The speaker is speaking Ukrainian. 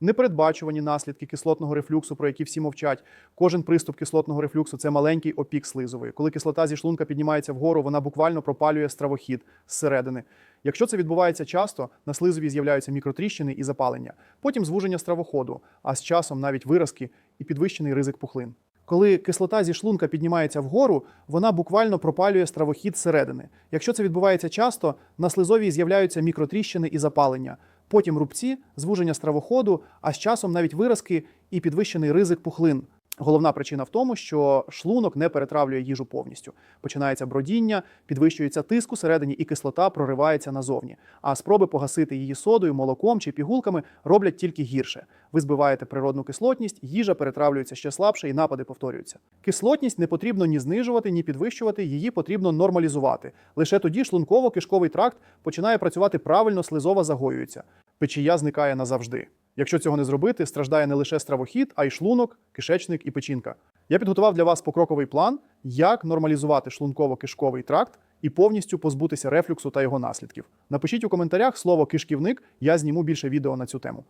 Непередбачувані наслідки кислотного рефлюксу, про які всі мовчать. Кожен приступ кислотного рефлюксу це маленький опік слизової. Коли кислота зі шлунка піднімається вгору, вона буквально пропалює стравохід зсередини. Якщо це відбувається часто, на слизові з'являються мікротріщини і запалення, потім звуження стравоходу, а з часом навіть виразки і підвищений ризик пухлин. Коли кислота зі шлунка піднімається вгору, вона буквально пропалює стравохід зсередини. Якщо це відбувається часто, на слизовій з'являються мікротріщини і запалення, потім рубці, звуження стравоходу, а з часом навіть виразки і підвищений ризик пухлин. Головна причина в тому, що шлунок не перетравлює їжу повністю. Починається бродіння, підвищується тиск усередині, і кислота проривається назовні. А спроби погасити її содою, молоком чи пігулками роблять тільки гірше. Ви збиваєте природну кислотність, їжа перетравлюється ще слабше і напади повторюються. Кислотність не потрібно ні знижувати, ні підвищувати, її потрібно нормалізувати. Лише тоді шлунково-кишковий тракт починає працювати правильно, слизова загоюється. Печія зникає назавжди. Якщо цього не зробити, страждає не лише стравохід, а й шлунок, кишечник і печінка. Я підготував для вас покроковий план, як нормалізувати шлунково-кишковий тракт і повністю позбутися рефлюксу та його наслідків. Напишіть у коментарях слово кишківник, я зніму більше відео на цю тему.